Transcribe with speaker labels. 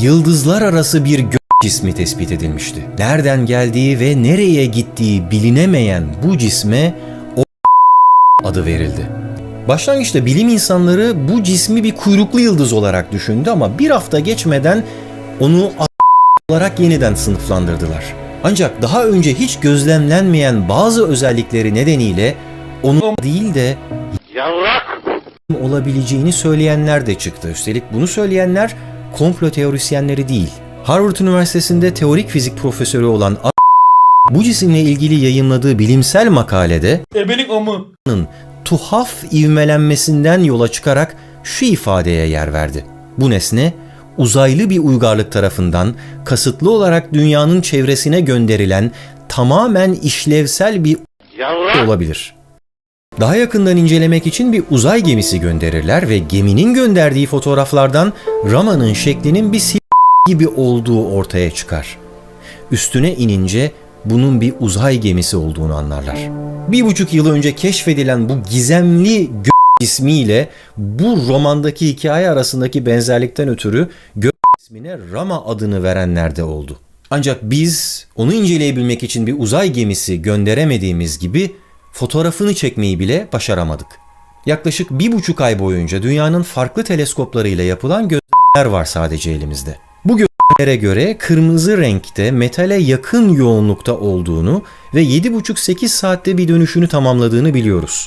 Speaker 1: yıldızlar arası bir gök cismi tespit edilmişti. Nereden geldiği ve nereye gittiği bilinemeyen bu cisme o adı verildi. Başlangıçta bilim insanları bu cismi bir kuyruklu yıldız olarak düşündü ama bir hafta geçmeden onu olarak yeniden sınıflandırdılar. Ancak daha önce hiç gözlemlenmeyen bazı özellikleri nedeniyle onun değil de
Speaker 2: Yavrak!
Speaker 1: olabileceğini söyleyenler de çıktı. Üstelik bunu söyleyenler komplo teorisyenleri değil. Harvard Üniversitesi'nde teorik fizik profesörü olan A- bu cisimle ilgili yayınladığı bilimsel makalede
Speaker 3: Ebenin amı.
Speaker 1: tuhaf ivmelenmesinden yola çıkarak şu ifadeye yer verdi. Bu nesne uzaylı bir uygarlık tarafından kasıtlı olarak dünyanın çevresine gönderilen tamamen işlevsel bir olabilir. Daha yakından incelemek için bir uzay gemisi gönderirler ve geminin gönderdiği fotoğraflardan Rama'nın şeklinin bir sil gibi olduğu ortaya çıkar. Üstüne inince bunun bir uzay gemisi olduğunu anlarlar. Bir buçuk yıl önce keşfedilen bu gizemli gök ismiyle bu romandaki hikaye arasındaki benzerlikten ötürü gök ismine Rama adını verenler de oldu. Ancak biz onu inceleyebilmek için bir uzay gemisi gönderemediğimiz gibi fotoğrafını çekmeyi bile başaramadık. Yaklaşık bir buçuk ay boyunca dünyanın farklı teleskoplarıyla yapılan gözlemler var sadece elimizde. Bu gözlemlere göre kırmızı renkte metale yakın yoğunlukta olduğunu ve 7,5-8 saatte bir dönüşünü tamamladığını biliyoruz.